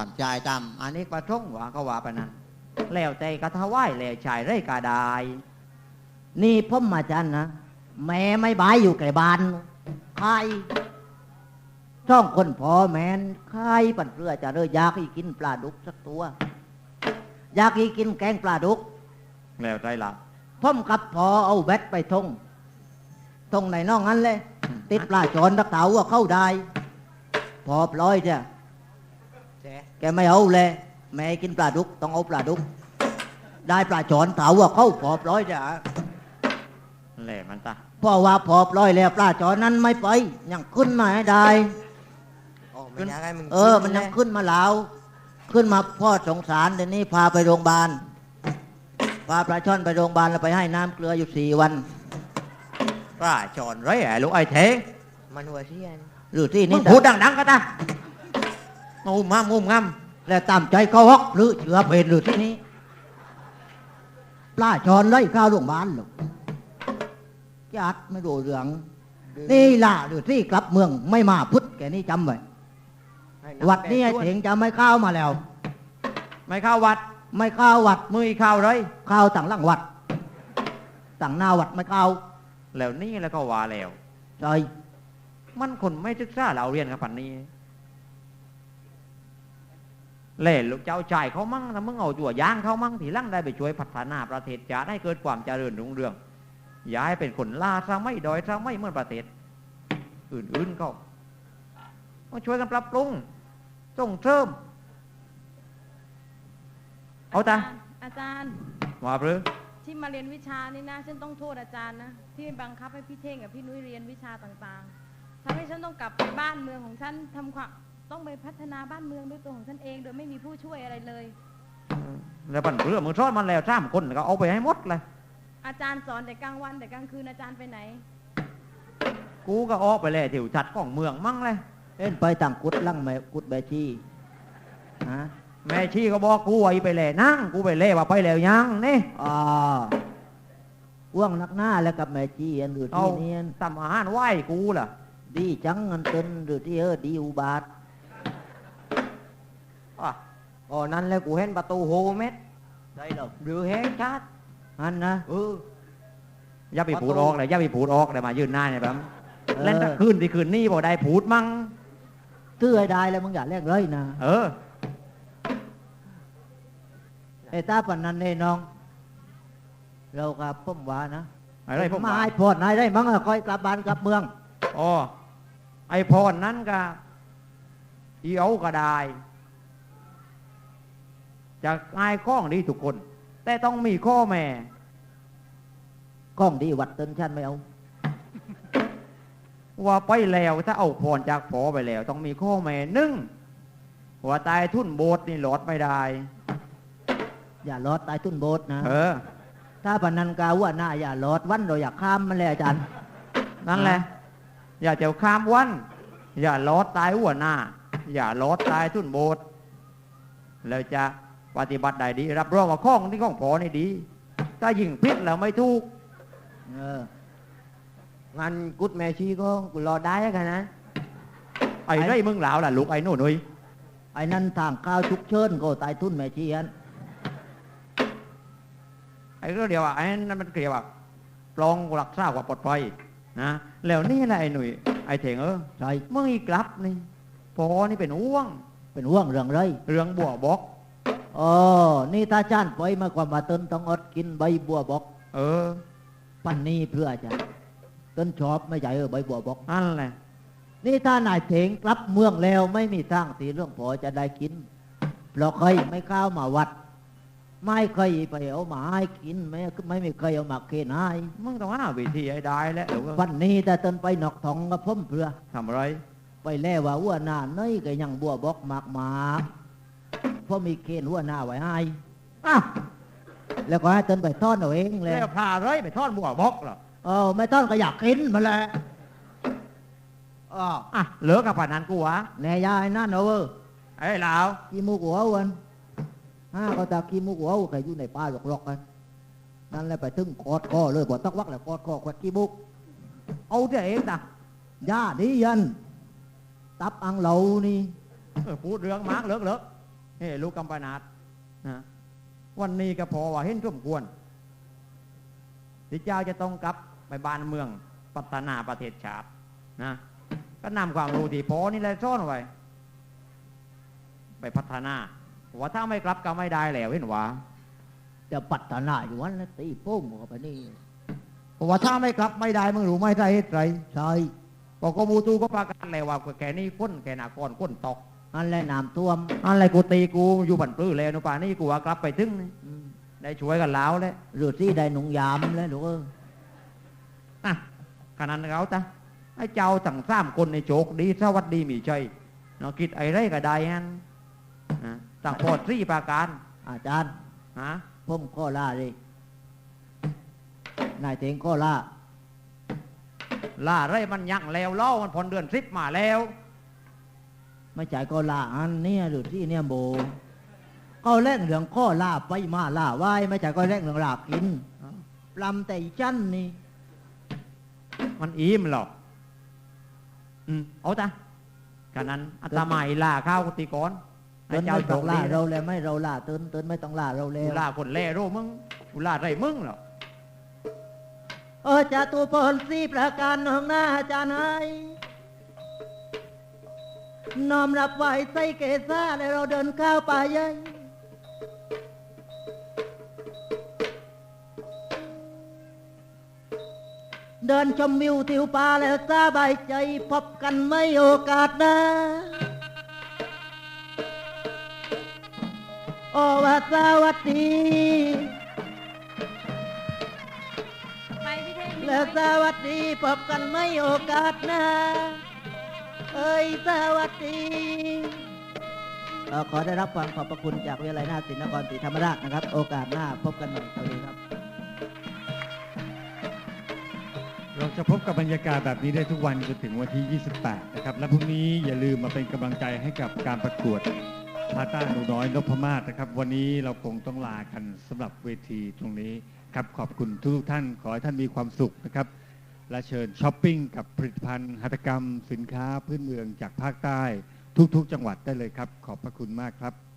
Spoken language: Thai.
ามใจตามอันนี้ประท่งว่าก็ว่าไปนั้นแล้วแต่กระทว่ายแล้วชายไร่กาดายนี่พ่อมาจันนะแม่ไม่บายอยู่ไกลบ้านใครช่องคนพอแมนใครปั่นเรือจะเรอยากอีกินปลาดุกสักตัว อยากอีกินแกงปลาดุก แล้วใจละพ่อมกับพอเอาแบตไปทงทงไหนนอกนั้นเลยติดปลาจอนตักเต๋าว่าเข้าได้ พอปล่อยเจ้ะ แกไม่เอาเลยแม่กินปลาดุก ต้องเอาปลาดุก ได้ปลาจอนเต๋าว่าเข้าพอปล่อยเจ้ะแล้วมันตาเพราะว่าพอปล่อยแล้วปลาจอนนั้นไม่ไป ยังขึ้นมาให้ได้อ๋อมันยังไงมึงเออ มันยังขึ้นมาแล้วขึ้นมาพ่อสงสารเดี๋ยวนี้พาไปโรงพยาบาลพาปลาช่อนไปโรงพยาบาลแล้วไปให้น้ำเกลืออยู่สี่วันปลาจอนไรไอ้ลูกไอ้เทงมันหัวเชียนหรือที่มึนี่งพูดดังๆก็ตา งูมงามงูมงามแล้วตามใจเขาฮอกหรือเชื้อเพศหรือที่นี้ปลาชอนไล่ข้าวโรงพยาบาลหรอกจัดไม่ดูเรื่องนี่ล่ะหรือที่กลับเมืองไม่มาพุทธแกนี่จำไว้ให้ำวัดนี้แปไอ้ช่วยเถงจะไม่เข้าวมาแล้ว ไม่เข้าวัด ไม่เข้าววัดมือเข้าเลยเข้าวต่างหลังวัดต่างหน้าวัดไม่เข้าวแล้วนี่แล้วก็ว่าแล้วใช่มันคนไม่ศึกษาเราเรียนกับปันนี้ เล่ลูกเจ้าชายเขามั่งถ้ามึงเอาจั่วย่างเขามั่งทีหลังได้ไปช่วยพัฒนาประเทศจะได้เกิดความเจริญรุ่งเรือง อย่าให้เป็นคนล่าซะไม่ดอยซะไม่เหมือนประเทศ อื่นๆเขามาช่วยกันปรับปรุงส่งเสริมเอาตาอาจารย์ว่าหรือที่มาเรียนวิชานี่นะฉันต้องโทษอาจารย์นะที่บังคับให้พี่เท่งกับพี่นุ้ยเรียนวิชาต่างๆทำให้ฉันต้องกลับไปบ้านเมืองของฉันทำความ ต้องไปพัฒนาบ้านเมืองด้วยตัวของฉันเอง โดยไม่มีผู้ช่วยอะไรเลย แล้วปันเพื่อมึงสอนมันแล้วสามคนก็เอาไปให้หมดเลย อาจารย์สอนแต่กลางวันแต่กลางคืนอาจารย์ไปไหน กูก็ออกไปแล้วถิวจัดของเมืองมั่งเลยเอ็นไปต่างกุดลังแม่กุดแบชีฮะแม่ชีก็บอกกูไว้ไปแล้วนั่งกูไปเล่ว่าไปแล้วยังนี่อ่าว่วงนักหน้าแล้วกับแม่ชีอันหรือเอาที่เนียนทำอาหารไหว้กูล่ะ ดีจังเงินเตินหรือที่เออดีอุบาท อะอ๋อนั่นแล้วกูเห็นประตูโฮเม็ดได้หรอกหรือเห็นชัดอันนะเอออย่าไปประตูพูดออกเลยอย่าไปพูดออกเลยมายืนหน้าเนี่ยแบบเออเล่นตะคืนที่คืนนี่บ่ได้พูดมั่งตื้อให้ได้แล้วมึงอย่าแลกเลยนะเออไอ้ตาปันนั้นเน่น้อง เรากับพ่อมว่านะอะไรพวกมาว่าให้พอดนายได้มั้งอะคอยกลับบ้านกลับเมืองอ๋อไอพรนั้นก็อีเอาก็ได้ จะอายข้องดีทุกคน แต่ต้องมีข้อแม่กล้องดีวัดเตินชันไม่เอา ว่าไปแล้วถ้าเอาพรจากพอไปแล้ว ต้องมีข้อแม่หนึ่งว่าตายทุ่นโบสถ์นี่หลอดไม่ได้ อย่าลอดตายตุ้นโบสถ์นะเออ ถ้าปนนันกาว่าหน้าอย่าลอดวันเราอยากข้ามมันเลยอาจารย์นั่นแหละ อย่าเจ้าข้ามวัน อย่าลอดตายหัวหน้า อย่าลอดตายทุ่นโบสถ์แล้วจะ ปฏิบัติได้ดี รับรองว่าข้องที่ข้องพอนี่ดี ถ้ายิงพิษแล้วไม่ถูกเอองานกุดแม่ชีก็กูรอได้แล้วกันนะ ไอ้ไรมึงเหลาวล่ะลูกไอ้หนู่นนุยไอ้นั่นทางข้าวชุกเชิญก็ตายทุ่นแม่ชีอันไอ้ก็เดียวว่าไอ้นั่นมันเกี่ยวว่าปลองรักษาความปลอดภัยนะแล้วนี่แหละไอ้หนุ่ยไอ้เถงเออใช่มึงอีกลับนี่พอนี่เป็นอ้วง เป็นห่วงเรื่องไรเรื่องบัวบอก อ๋อ นี่ถ้าจานปล่อยมาความว่าเตินต้องอดกินใบบัวบอกเออ ปันนี้เพื่ออาจารย์เตินชอบไม่ใช่เออใบบัวบอกนั่นแหละ นี่ถ้านายเถงกลับเมืองแล้วไม่มีทางสีเรื่องพอจะได้กินเพราะเคยไม่เข้าวมาวัด ไม่เคยไปเอามาให้กินไม่ไม่มีเคยเอามาเคนให้มึงต้องหาวิธีให้ได้แล้วเดี๋ยวก็วันนี้แต่เตินไปนอกท้องกับพ่มเพื่อทำอะไร ไปแล่ว่าหัวหน้าเนยก็ยังบัวบอกมากมาก เพราะมีเคนหัวหน้าไว้ให้อ้าวแล้วก็ให้เตินไปทอดเอาเองเลยแล้วพาเลยไปทอดบัวบอกเหรอเออไม่ทอดก็อยากกินมาแหละอ๋ออะเหลือกับผ่านนั้นกูวะแน่ยายนั่นเอาเว้ยไอ้เหลาวขี้มูกหัววันห้าก็ตาขี้มูกหัวใครอยู่ในป่าหลอกๆกันนั่นแหละไปถึงกอดคอเลยบ่ตักวักแล้วกอดคอแควกขี้มุกเอาเดี๋ยวเองตะย่าดียัน ตับอังเหลานี่เออพูดเรื่องมากเลิกเลิก เฮ้ลูกกำปนาดนะวันนี้ก็พอว่าเห็นสมควรที่เจ้าจะต้องกลับไปบ้านเมืองพัฒนาประเทศชาตินะก็นำความรู้ที่พอนี่แหละซ่อนไว้ ไปพัฒนาว่าถ้าไม่กลับก็ไม่ได้แล้วเห็นว่าจะปัตนาอยู่วันละตีโป้งออกไปนี่เพราะว่าถ้าไม่กลับไม่ได้มึงรู้ไหม่ได้เหตุไรใช่บอกกมูตูก็ประกาศแล้วว่าแกนี่ก้นแกหนากรก้นตก อันแหละน้ำท่วมอะไรกูตีกูอยู่บันปลื้อแล้วนุป่านนี่กูว่ากลับไปถึงนี่อืมได้ช่วยกันแล้วแหละหรือที่ได้หนุ่งยามแล้วลูกเอ้ยอะขนาดเขาจ้ะไอ้เจ้าทั้งสามคนในโจกดีสวัสดีมีใจเนาะคิดไอ้ไรก็ได้ฮันนะต่างโพดสี่ประการอาจารย์ฮะผมก็ล่าเลยนายเตงก็ล่าล่าไรมันยังแล้วเล่ามันพอนเดือนสิบมาแล้ว ไม่จ่ายก็ล่าอันเนี่ยหรือที่เนี่ยโบเขาเล่นเรื่องข้อล่าไปมาล่าไว้ไม่จ่ายก็เล่นเรื่องลาบกินปลำแต่อีจันนี่ มันอิ่มหรอกอืมเอาจ้ะขนาดนั้นอาตมาอีล่าข้าวกุฏิก่อนไอ้เตือนเจ้าไม่โชต้องคล่าดีเราเลยไม่เราล่าเตือนเตือนไม่ต้องล่าเราเลยกูล่าคนแล่โรมึงกูล่าไรมึงหรอกเออจะตัวพลสีประการน้องหน้าอาจารย์ให้ น้อมรับไว้ใส่เกศาแล้วเราเดินข้าวป่าใหญ่เดินชมวิวทิวป่าแล้วสบายใจ พบกันไม่โอกาสหน้าโอวาสวัสดีไปพี่เท่งพี่และสนุ้ยวัสดีพบกันไม่โอกาสหน้า เอ้ยสวัสดีเอ่อขอได้รับความขอบพระคุณจากวิทยาลัยนาศิลปนครศรีธรรมราชนะครับ โอกาสหน้าพบกันใหม่สวัสดีครับ เราจะพบกับบรรยากาศแบบนี้ได้ทุกวันจนถึงวันที่ 28 นะครับ และพรุ่งนี้อย่าลืมมาเป็นกำลังใจให้กับการประกวดพาต้าหนูน้อยนพมาศนะครับ วันนี้เราคงต้องลากันสำหรับเวทีตรงนี้ครับขอบคุณทุกๆท่านขอให้ท่านมีความสุขนะครับ และเชิญช้อปปิ้งกับผลิตภัณฑ์หัตถกรรม สินค้าพื้นเมืองจากภาคใต้ทุกๆ จังหวัดได้เลยครับ ขอบพระคุณมากครับ